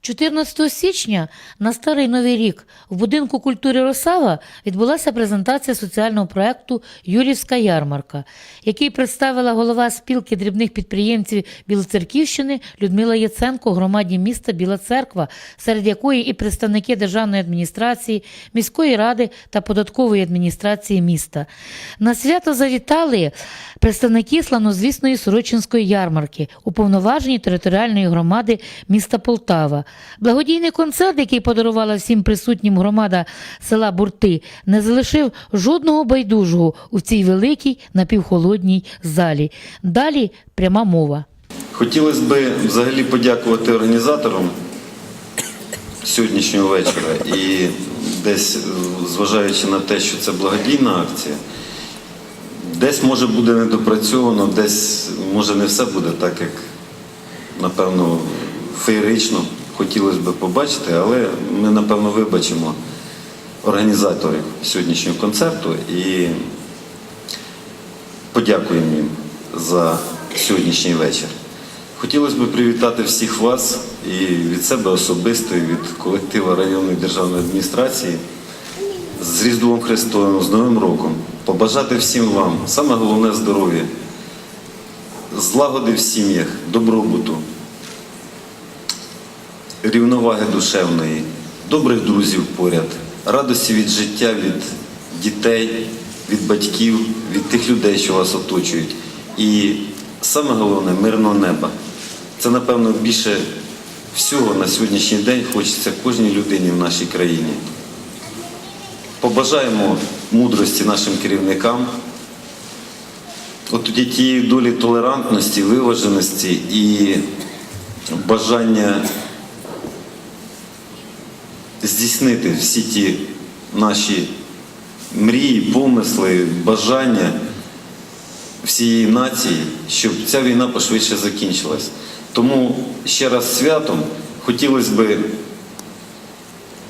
14 січня на Старий Новий рік в будинку культури Росава відбулася презентація соціального проекту Юрівська ярмарка, який представила голова спілки дрібних підприємців Білоцерківщини Людмила Яценко громаді міста Біла Церква, серед якої і представники державної адміністрації, міської ради та податкової адміністрації міста. На свято завітали представники славнозвісної Сорочинської ярмарки, уповноважені територіальної громади міста Полтава. Благодійний концерт, який подарувала всім присутнім громада села Бурти, не залишив жодного байдужого у цій великій напівхолодній залі. Далі пряма мова. Хотілося б взагалі подякувати організаторам сьогоднішнього вечора і десь, е, зважаючи на те, що це благодійна акція, десь може буде недопрацьовано, десь може не все буде так, як напевно феєрично хотілося б побачити, але ми напевно вибачимо організаторів сьогоднішнього концерту і подякуємо їм за сьогоднішній вечір. Хотілося б привітати всіх вас і від себе особисто, і від колективу районної державної адміністрації з Різдвом Христовим, з Новим роком. Побажати всім вам саме головне здоров'я, злагоди в сім'ях, добробуту, рівноваги душевної, добрих друзів поряд, радості від життя, від дітей, від батьків, від тих людей, що вас оточують. І саме головне мирного неба. Це, напевно, більше всього на сьогоднішній день хочеться кожній людині в нашій країні. Побажаємо мудрості нашим керівникам, от тоді тієї долі толерантності, виваженості і бажання здійснити всі ті наші мрії, помисли, бажання всієї нації, щоб ця війна пошвидше закінчилась. Тому ще раз святом хотілося б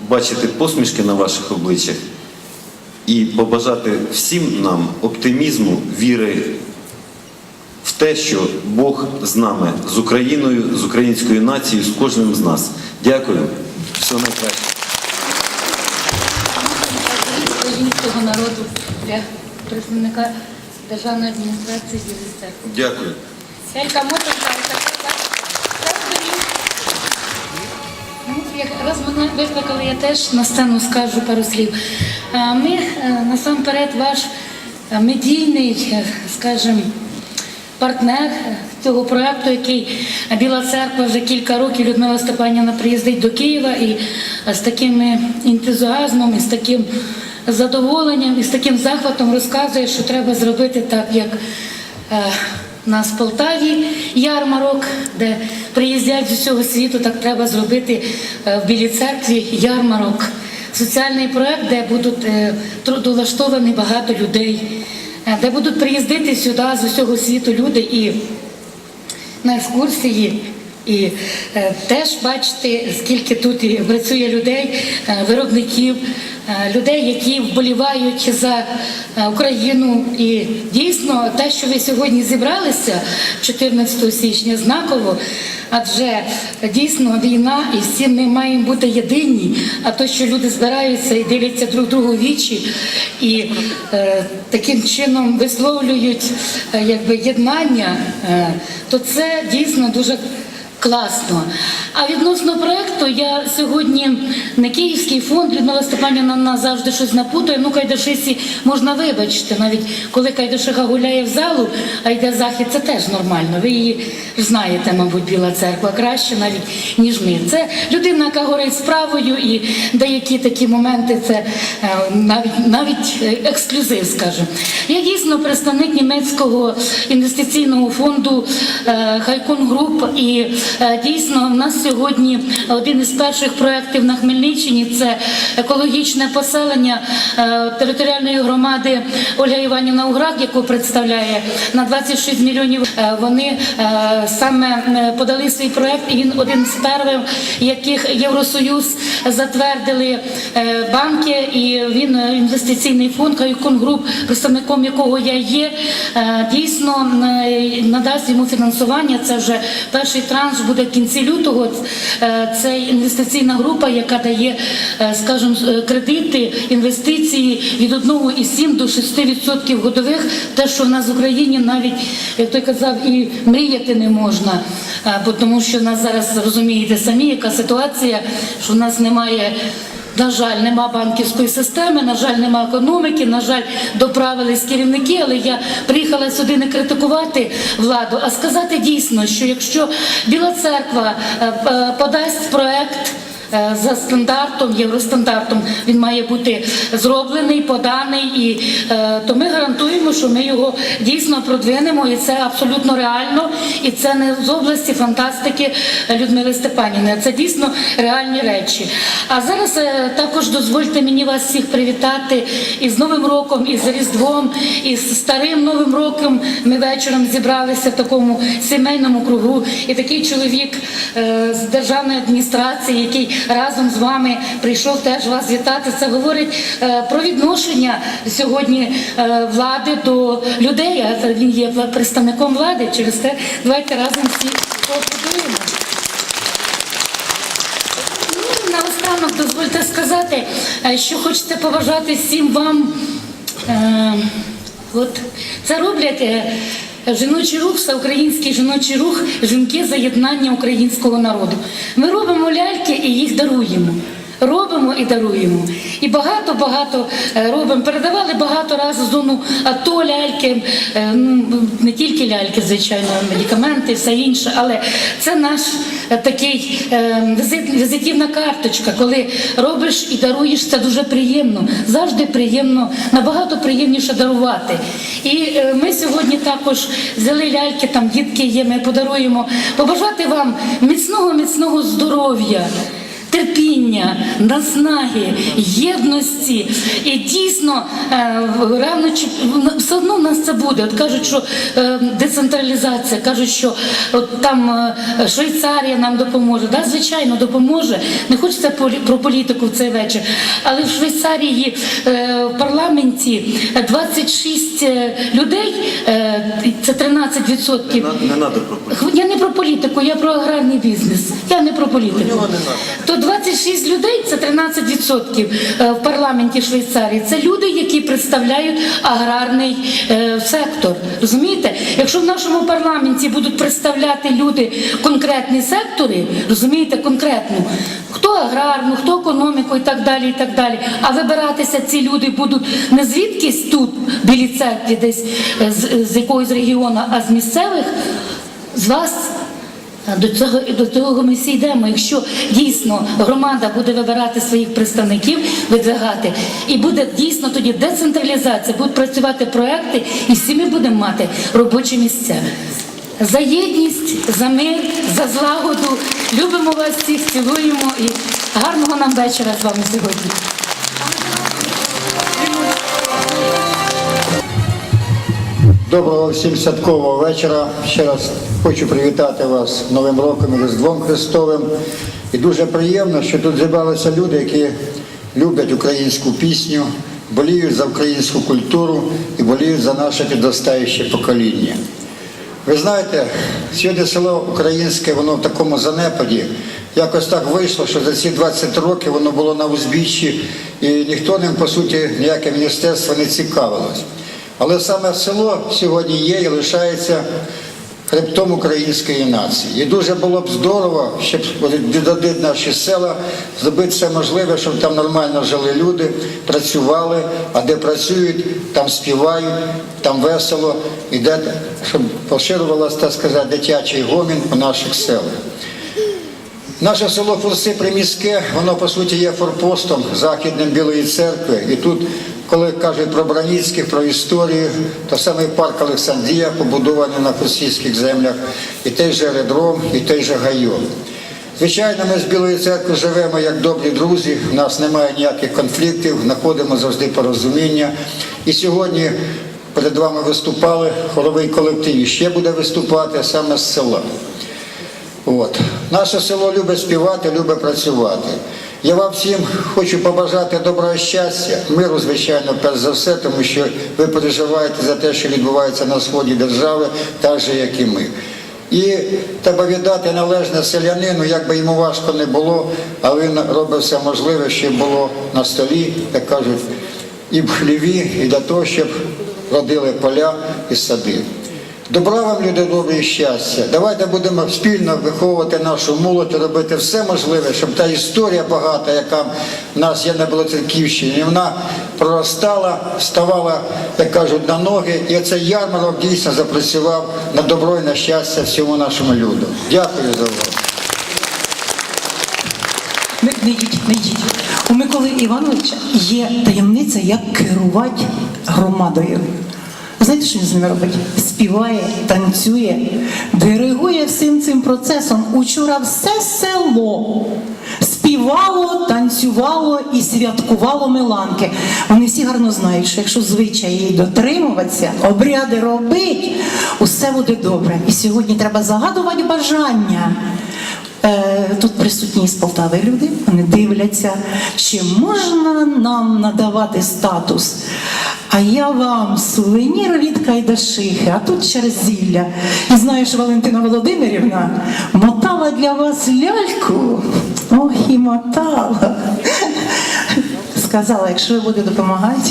бачити посмішки на ваших обличчях і побажати всім нам оптимізму, віри в те, що Бог з нами, з Україною, з українською нацією, з кожним з нас. Дякую. Всього найкраще. Українського народу для представника державної адміністрації церкви. Дякую. Елька Мотовка, Ну, раз мене викликали, я теж на сцену скажу пару слів. Ми е, насамперед ваш е, медійний, е, скажімо, партнер цього проекту, який Біла церква вже кілька років Людмила Степанівна приїздить до Києва і з таким ентузіазмом, і з таким задоволенням, і з таким захватом розказує, що треба зробити так, як е, у нас в Полтаві ярмарок, де приїздять з усього світу, так треба зробити е, в Білій церкві ярмарок. Соціальний проект, де будуть е, трудолаштовані багато людей, е, де будуть приїздити сюди з усього світу люди і на екскурсії. І е, теж бачити, скільки тут працює людей, е, виробників, е, людей, які вболівають за Україну. І дійсно, те, що ви сьогодні зібралися 14 січня, знаково, адже дійсно війна, і всі ми маємо бути єдині. А то, що люди збираються і дивляться друг другу вічі, і е, таким чином висловлюють е, якби єднання, е, то це дійсно дуже. Класно. А відносно проекту, я сьогодні не Київський фонд, Людмила Степанівна нас завжди щось напутує. Ну, Кайдашисі можна вибачити. Навіть коли Кайдашиха гуляє в залу, а йде захід, це теж нормально. Ви її знаєте, мабуть, Біла церква краще навіть, ніж ми. Це людина, яка горить справою, і деякі такі моменти це е, навіть навіть е, ексклюзив, скажімо. Я дійсно представник німецького інвестиційного фонду е, Хайкон Груп і дійсно в нас сьогодні один із перших проєктів на Хмельниччині це екологічне поселення е, територіальної громади Ольга Іванівна Уграк, яку представляє на 26 мільйонів. Е, Вони е, саме е, подали свій проєкт, і він один з перших, яких Євросоюз затвердили е, банки, і він е, інвестиційний фонд Каюкон Груп, представником якого я є, е, дійсно е, надасть йому фінансування. Це вже перший транш буде в кінці лютого. Е, Це інвестиційна група, яка дає, е, скажімо, е, кредити, інвестиції від 1,7 до 6% годових. Те, що в нас в Україні навіть, як той казав, і мріяти не можна. Тому що в нас зараз розумієте самі, яка ситуація, що в нас немає. На жаль, нема банківської системи, на жаль, нема економіки, на жаль, доправились керівники, але я приїхала сюди не критикувати владу, а сказати дійсно, що якщо Біла церква е, е, подасть проект. Е, За стандартом, євростандартом він має бути зроблений, поданий, і е, то ми гарантуємо, що ми його дійсно продвинемо, і це абсолютно реально, і це не з області фантастики Людмили Степанівни. Це дійсно реальні речі. А зараз е, також дозвольте мені вас всіх привітати із Новим роком, із Різдвом, із старим Новим роком. Ми вечором зібралися в такому сімейному кругу. І такий чоловік е, з державної адміністрації, який разом з вами прийшов теж вас вітати. Це говорить е, про відношення сьогодні е, влади до людей. А він є представником влади. Через те давайте разом всі поаплодуємо. Ну, Наостанок дозвольте сказати, е, що хочете побажати всім вам. От це роблять жіночий рух, всеукраїнський жіночий рух, жінки заєднання українського народу. Ми робимо ляльки і їх даруємо. Робимо і даруємо. І багато-багато е, робимо. Передавали багато разів зону АТО ляльки, ну, не тільки ляльки, звичайно, медикаменти, все інше, але це наш е, такий візит, візитівна карточка. Коли робиш і даруєш, це дуже приємно. Завжди приємно, набагато приємніше дарувати. І ми сьогодні також взяли ляльки, там дітки є, ми подаруємо. Побажати вам міцного, міцного здоров'я терпіння, наснаги, єдності. І дійсно е, рано чи все одно в нас це буде. От кажуть, що е, децентралізація, кажуть, що от там е, Швейцарія нам допоможе. Да, звичайно, допоможе. Не хочеться про політику в цей вечір. Але в Швейцарії в парламенті 26 е, людей, це 13%. Не, на- не треба про політику. Я не про політику, я про аграрний бізнес. Я не про політику. То 26 людей, це 13% е, в парламенті Швейцарії. Це люди, які представляють аграрний е, сектор. Розумієте? Якщо в нашому парламенті будуть представляти люди конкретні сектори, розумієте, конкретну, хто аграрну, хто економіку і так далі, і так далі. А вибиратися ці люди будуть не звідкись тут, в білій церкві, десь е, з, з якогось регіону, а з місцевих, з вас. А До цього до цього ми всі йдемо. Якщо дійсно громада буде вибирати своїх представників, видвигати, і буде дійсно тоді децентралізація, будуть працювати проекти, і всі ми будемо мати робочі місця. За єдність, за мир, за злагоду. Любимо вас всіх, цілуємо і гарного нам вечора з вами сьогодні. Доброго всім святкового вечора. Ще раз хочу привітати вас Новим роком і Різдвом Христовим. І дуже приємно, що тут зібралися люди, які люблять українську пісню, боліють за українську культуру і боліють за наше підростаюче покоління. Ви знаєте, сьогодні село українське, воно в такому занепаді. Якось так вийшло, що за ці 20 років воно було на узбіччі, і ніхто ним, по суті, ніяке міністерство не цікавилось. Але саме село сьогодні є і лишається хребтом української нації. І дуже було б здорово, щоб віддадити наші села, зробити все можливе, щоб там нормально жили люди, працювали, а де працюють, там співають, там весело, і де, щоб поширювалося, так сказати, дитячий гомін у наших селах. Наше село Фурси Приміське, воно по суті є форпостом західним Білої церкви. І тут, коли кажуть про Браніцьких, про історію, то саме парк Олександрія побудований на фурсійських землях, і той же аеродром, і той же гайок. Звичайно, ми з Білої церкви живемо як добрі друзі, у нас немає ніяких конфліктів, знаходимо завжди порозуміння. І сьогодні перед вами виступали хоровий колектив і ще буде виступати саме з села. От. Наше село любить співати, любить працювати. Я вам всім хочу побажати доброго щастя, миру, звичайно, перш за все, тому що ви переживаєте за те, що відбувається на сході держави, так же, як і ми. І треба віддати належне селянину, як би йому важко не було, але він робить все можливе, щоб було на столі, як кажуть, і в хліві, і для того, щоб родили поля і сади. Добра вам, люди добрі, і щастя. Давайте будемо спільно виховувати нашу молодь, робити все можливе, щоб та історія багата, яка в нас є на Білоцерківщині, вона проростала, ставала, як кажуть, на ноги. І цей ярмарок дійсно запрацював на добро і на щастя всьому нашому люду. Дякую за увагу. Не йдіть, не йдіть. У Миколи Івановича є таємниця, як керувати громадою. Знаєте, що він з ними робить? Співає, танцює, диригує всім цим процесом. Учора все село співало, танцювало і святкувало Миланки. Вони всі гарно знають, що якщо звичаї дотримуватися, обряди робить, усе буде добре. І сьогодні треба загадувати бажання. Е, Тут присутні з Полтави люди, вони дивляться, чи можна нам надавати статус. А я вам сувенір від Кайдашихи, а тут через зілля. І знаю, що Валентина Володимирівна мотала для вас ляльку. Ох, і мотала. Сказала, якщо ви будете допомагати,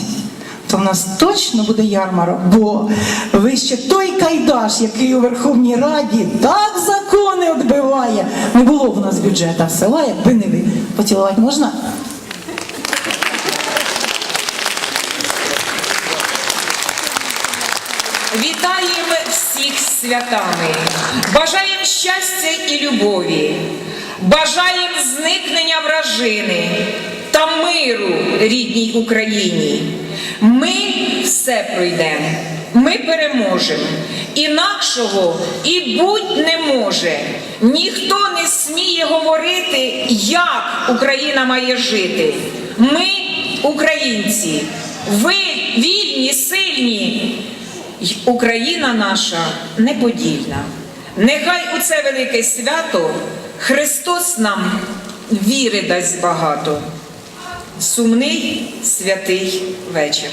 то в нас точно буде ярмарок, бо ви ще той кайдаш, який у Верховній Раді так закони відбиває. Не було в нас бюджета села, якби не ви. Поцілувати можна? Вітаємо всіх святами, бажаємо щастя і любові, бажаємо зникнення вражини та миру рідній Україні. Ми все пройдемо, ми переможемо. Інакшого і будь не може. Ніхто не сміє говорити, як Україна має жити. Ми українці, ви вільні, сильні. Україна наша неподільна. Нехай у це велике свято Христос нам віри дасть багато. Сумний святий вечір.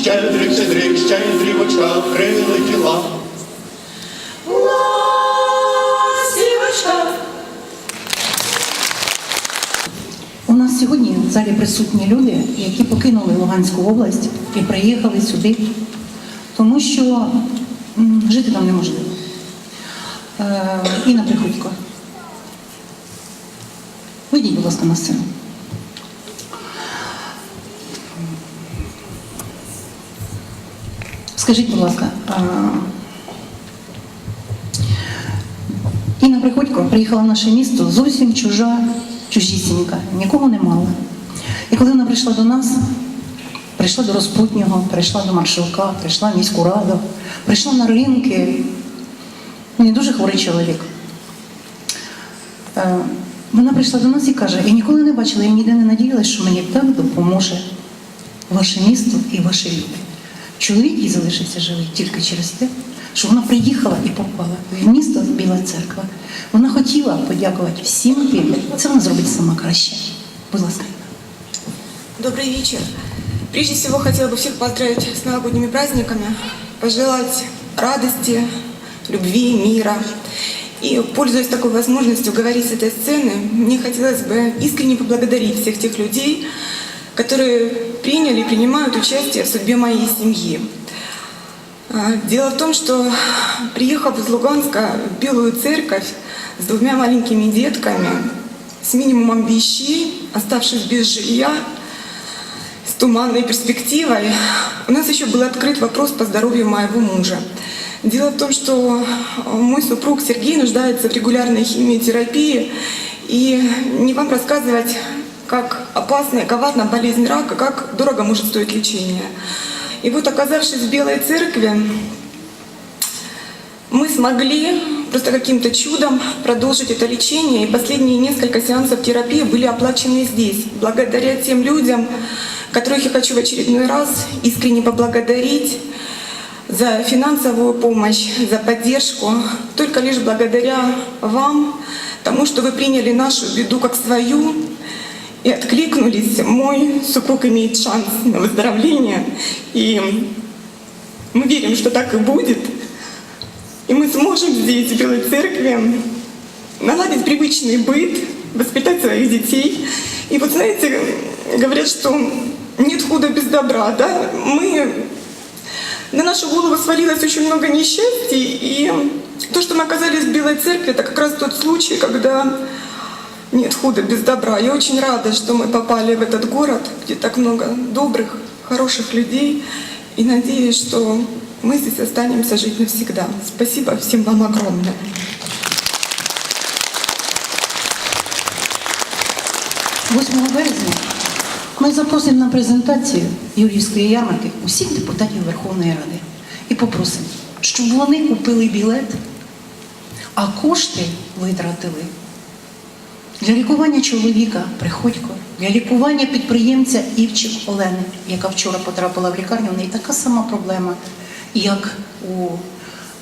Щедрик, щедрик, щедрівочка прилетіла. Ласівочка. У нас сьогодні в залі присутні люди, які покинули Луганську область і приїхали сюди, тому що жити там неможливо. Е, Інна Приходько. Видіть, будь ласка, на сцену. Скажіть, будь ласка. Інна Приходько приїхала в наше місто зовсім чужа, чужісінька, нікого не мала. І коли вона прийшла до нас, прийшла до Розпутнього, прийшла до Маршалка, прийшла в міську раду, прийшла на ринки. Не дуже хворий чоловік. Е, Вона прийшла до нас і каже, я ніколи не бачила, я ніде не надіялася, що мені так допоможе ваше місто і ваші люди. Чоловік їй залишився живий тільки через те, що вона приїхала і попала в місто Біла Церква. Вона хотіла подякувати всім тим. Це вона зробить сама краще. Будь ласка. Добрый вечер. Прежде всего хотела бы всех поздравить с новогодними праздниками, пожелать радости, любви, мира. И, пользуясь такой возможностью говорить с этой сцены, мне хотелось бы искренне поблагодарить всех тех людей, которые приняли и принимают участие в судьбе моей семьи. А, Дело в том, что приехав из Луганска в Белую Церковь с двумя маленькими детками, с минимумом вещей, оставшись без жилья, с туманной перспективой, у нас еще был открыт вопрос по здоровью моего мужа. Дело в том, что мой супруг Сергей нуждается в регулярной химиотерапии, и не вам рассказывать, как опасна и коварна болезнь рака, как дорого может стоить лечение. И вот оказавшись в Белой Церкви, мы смогли просто каким-то чудом продолжить это лечение, и последние несколько сеансов терапии были оплачены здесь, благодаря тем людям, которых я хочу в очередной раз искренне поблагодарить за финансовую помощь, за поддержку. Только лишь благодаря вам, тому, что вы приняли нашу беду как свою и откликнулись, мой супруг имеет шанс на выздоровление. И мы верим, что так и будет. И мы сможем здесь, в Белой Церкви, наладить привычный быт, воспитать своих детей. И вот знаете, говорят, что нет худа без добра, да? Мы на нашу голову свалилось очень много несчастий, и то, что мы оказались в Белой Церкви, это как раз тот случай, когда нет худа без добра. Я очень рада, что мы попали в этот город, где так много добрых, хороших людей, и надеюсь, что мы здесь останемся жить навсегда. Спасибо всем вам огромное. – 8 березня ми запросимо на презентацію Юрійської ярмарки усіх депутатів Верховної Ради і попросимо, щоб вони купили білет, а кошти витратили для лікування чоловіка Приходько, для лікування підприємця Івчик Олени, яка вчора потрапила в лікарню. У неї така сама проблема, як у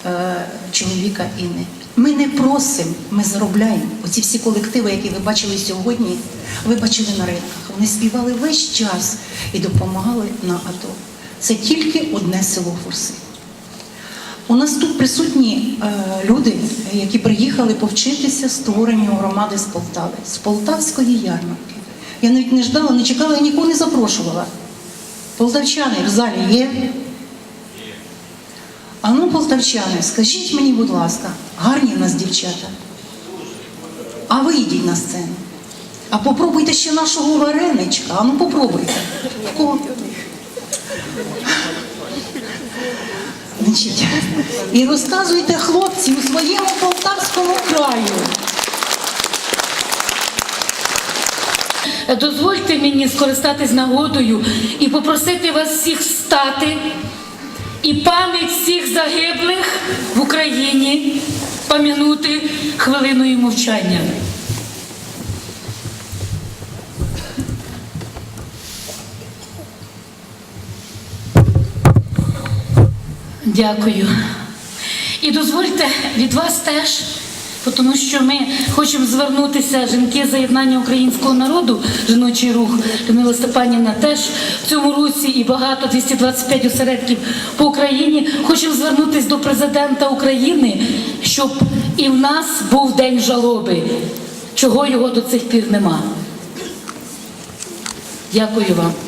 е, чоловіка Інни. Ми не просимо, ми заробляємо. Оці всі колективи, які ви бачили сьогодні, ви бачили на ринках. Вони співали весь час і допомагали на АТО. Це тільки одне село Фурси. У нас тут присутні е, люди, які приїхали повчитися створенню громади з Полтави, з Полтавської ярмарки. Я навіть не ждала, не чекала, я нікого не запрошувала. Полтавчани в залі є. А ну, полтавчани, скажіть мені, будь ласка, гарні в нас дівчата. А ви йдіть на сцену. А попробуйте ще нашого вареничка. А ну попробуйте. В кого? Значить, і розказуйте хлопці у своєму полтавському краю. Дозвольте мені скористатись нагодою і попросити вас всіх встати і пам'ять всіх загиблих в Україні пам'янути хвилиною мовчання. Дякую. І дозвольте від вас теж, тому що ми хочемо звернутися жінки за єднання українського народу, жіночий рух Людмила Степанівна теж в цьому році і багато 225 осередків по Україні. Хочемо звернутися до президента України, щоб і в нас був день жалоби, чого його до цих пір нема. Дякую вам.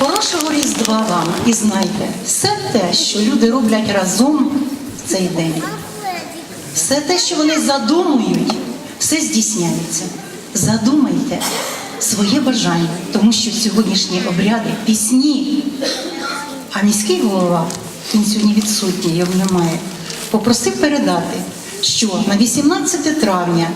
Хорошого Різдва вам і знайте, все те, що люди роблять разом в цей день, все те, що вони задумують, все здійсняється. Задумайте своє бажання, тому що сьогоднішні обряди, пісні, а міський голова, він сьогодні відсутній, його немає, попросив передати, що на 18 травня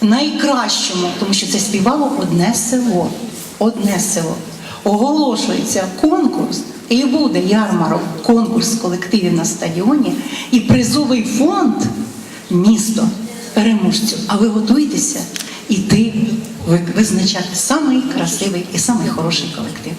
найкращому, тому що це співало одне село, одне село, оголошується конкурс, і буде ярмарок, конкурс колективів на стадіоні, і призовий фонд місто переможцю. А ви готуйтеся іти визначати самий красивий і самий хороший колектив.